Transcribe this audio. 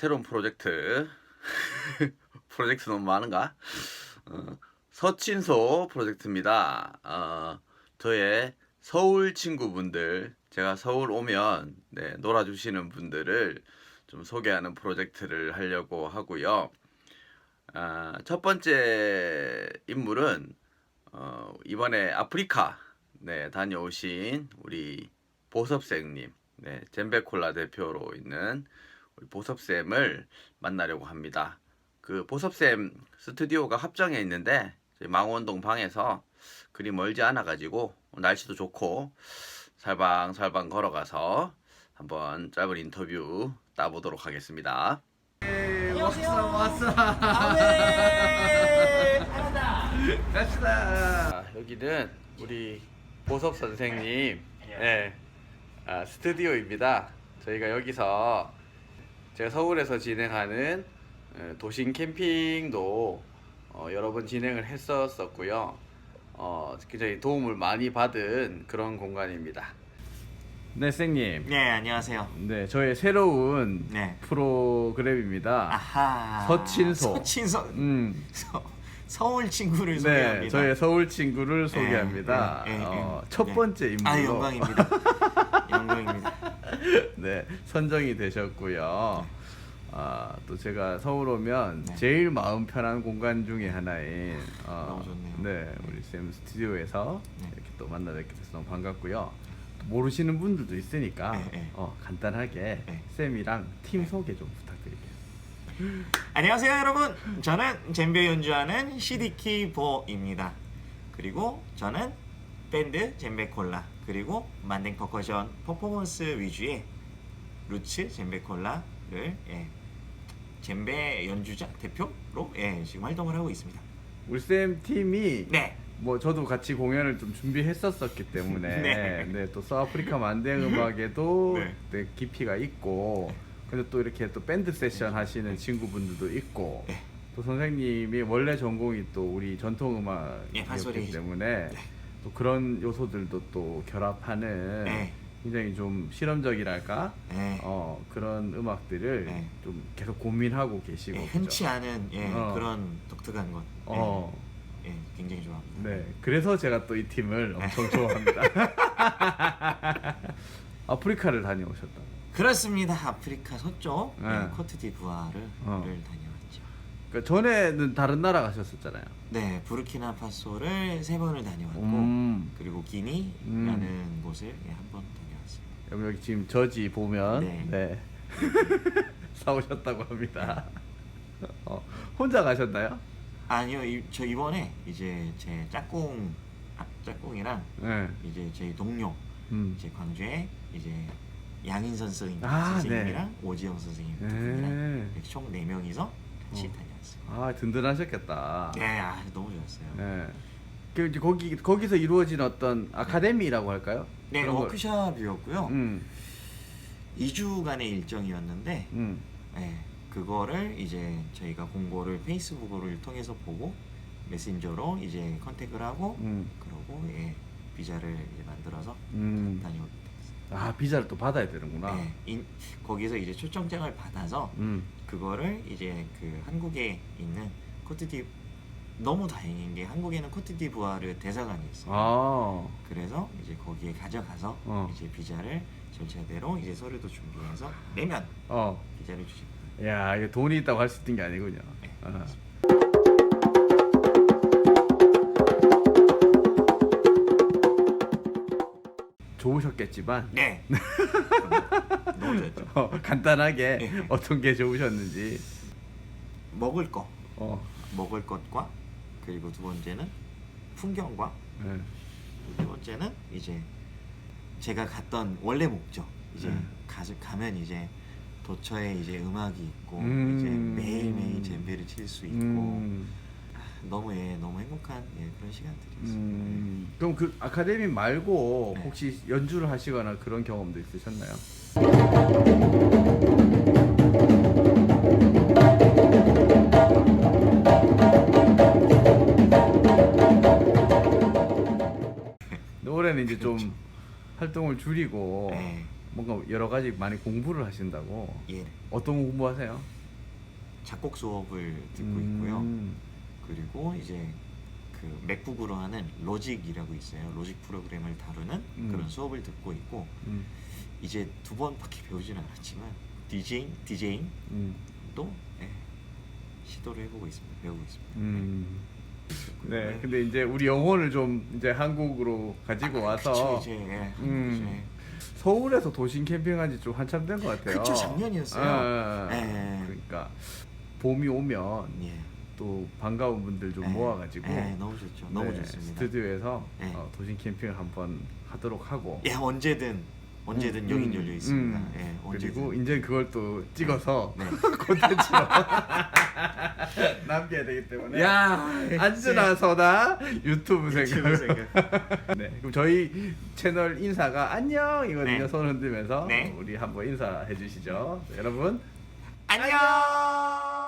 새로운 프로젝트 프로젝트 너무 많은가? 어, 서친소 프로젝트입니다. 어, 저의 서울 친구분들 제가 서울 오면 네, 놀아주시는 분들을 좀 소개하는 프로젝트를 하려고 하고요. 아, 첫 번째 인물은 어, 이번에 아프리카 네, 다녀오신 우리 보섭생님, 네, 젠베콜라 대표로 있는 보섭쌤을 만나려고 합니다. 그 보섭쌤 스튜디오가 합정에 있는데 망원동 방에서 그리 멀지 않아 가지고 날씨도 좋고 살방살방 걸어가서 한번 짧은 인터뷰 따보도록 하겠습니다. 안녕하세요. 왔어 왔어. 아멘. 하나다. 갑시다. 여기는 우리 보섭 선생님 네, 아, 스튜디오입니다. 저희가 여기서 제가 서울에서 진행하는 어, 도심 캠핑도 어, 여러 번 진행을 했었었고요. 어, 굉장히 도움을 많이 받은 그런 공간입니다. 네, 선생님. 네, 안녕하세요. 네, 저의 새로운 네. 프로그램입니다. 아하. 서친소. 서친소. 음. 서, 서울 친구를 네, 소개합니다. 저의 서울 친구를 소개합니다. 예, 예, 예, 어, 예. 첫 네. 번째 인물로 아, 영광입니다. 영광입니다. 네, 선정이 되셨고요. 아, 또 제가 서울 오면 네. 제일 마음 편한 공간 중에 하나인 어, 너무 좋네요. 네, 우리 쌤 스튜디오에서 네. 이렇게 또 만나 뵙게 돼서 너무 반갑고요. 또 모르시는 분들도 있으니까 네, 네. 어, 간단하게 네. 쌤이랑 팀 소개 좀 부탁드릴게요. 안녕하세요, 여러분. 저는 젬베 연주하는 시디키 보입니다. 그리고 저는 밴드 젬베 콜라 그리고 만댕 퍼커션 퍼포먼스 위주의 루츠 젬베 콜라를 예, 젬베 연주자 대표로 예, 지금 활동을 하고 있습니다. 우리 쌤 팀이 네. 뭐 저도 같이 공연을 좀 준비했었었기 때문에 네. 네. 또 서아프리카 만댕 음악에도 네. 네, 깊이가 있고 근데 또 이렇게 또 밴드 세션 하시는 친구분들도 있고 네. 또 선생님이 원래 전공이 또 우리 전통 예, 음악이었기 판소리. 때문에 네. 또 그런 요소들도 또 결합하는 네. 굉장히 좀 실험적이랄까 네. 어 그런 음악들을 네. 좀 계속 고민하고 계시고 예, 그죠? 흔치 않은 예, 어. 그런 독특한 것. 예, 어. 예, 굉장히 좋아합니다. 네, 그래서 제가 또 이 팀을 네. 엄청 좋아합니다. 아프리카를 다녀오셨다. 그렇습니다. 아프리카 서쪽 네. 예, 코트디부아르를 어. 다녀왔죠. 그 전에는 다른 나라 가셨었잖아요. 네, 부르키나파소를 세 번을 다녀왔고 음. 그리고 기니라는 곳을 예, 한번 다녀왔습니다. 여기, 여기 지금 저지 보면 네. 네. 사오셨다고 합니다. 어, 혼자 가셨나요? 아니요, 이, 저 이번에 이제 제 짝꿍 아, 짝꿍이랑 네. 이제 제 동료 음. 이제 광주에 이제 양인선 선생님, 아, 선생님이랑 오지영 선생님 네. 분이랑 이렇게 총네 명이서 같이 어. 아 든든하셨겠다. 네, 아, 너무 좋았어요. 네. 그 이제 거기 거기서 이루어진 어떤 아카데미라고 할까요? 네, 그런 걸- 워크숍이었고요. 음. 2주간의 일정이었는데 음. 네, 그거를 이제 저희가 공고를 페이스북을 통해서 보고 메신저로 이제 컨택을 하고 음. 그러고 예, 비자를 이제 만들어서 음. 됐어요. 아 비자를 또 받아야 되는구나. 네, 인, 거기서 이제 초청장을 받아서 음. 그거를 이제 그 한국에 있는 코트디 너무 다행인 게 한국에는 코트디부아르 대사관이 있어요. 아. 그래서 이제 거기에 가져가서 어. 이제 비자를 절차대로 이제 서류도 준비해서 내면 어. 비자를 주십니다. 야, 이게 돈이 있다고 할 수 있는 게 아니군요. 네, 어. 좋으셨겠지만 네. 좋았죠. 어, 간단하게 네. 어떤 게 좋으셨는지. 먹을 거, 어. 먹을 것과 그리고 두 번째는 풍경과 네. 세 번째는 이제 제가 갔던 원래 목적 이제 음. 가서 가면 이제 도처에 이제 음악이 있고 음. 이제 매일 매일 젬베를 칠 수 있고 음. 아, 너무 예 너무 행복한 예 그런 시간들이었어요. 음. 그럼 그 아카데미 말고 네. 혹시 연주를 하시거나 그런 경험도 있으셨나요? 올해는 이제 좀 그렇죠. 활동을 줄이고 네. 뭔가 여러 가지 많이 공부를 하신다고. 예, 어떤 공부하세요? 작곡 수업을 듣고 음. 있고요. 이제 그 맥북으로 하는 로직이라고 있어요. 로직 프로그램을 다루는 음. 그런 수업을 듣고 있고 음, 이제 두 번밖에 배우진 않았지만 디제잉 디제잉도 음, 예, 시도를 해보고 있습니다. 배우고 있습니다. 음. 네, 네. 근데 이제 우리 영혼을 좀 이제 한국으로 가지고 와서 아, 그쵸, 이제 예, 음. 서울에서 도심 캠핑한 지 좀 한참 된 것 같아요. 그쵸, 작년이었어요. 아, 예. 그러니까 봄이 오면 예. 또 반가운 분들 좀 예, 모아가지고 예, 너무 좋죠. 너무 네, 좋습니다. 스튜디오에서 예. 어, 도심 캠핑을 한번 하도록 하고 예, 언제든 언제든 음, 여긴 음, 열려 있습니다. 음. 예, 언제든. 그리고 이제 그걸 또 찍어서 네. 콘텐츠로 남겨야 되기 때문에 야, 안전하서다 유튜브 생각. 유튜브 생각. 네, 그럼 저희 채널 인사가 안녕 이거든요. 네. 손 흔들면서 네. 우리 한번 인사해 주시죠. 여러분 안녕.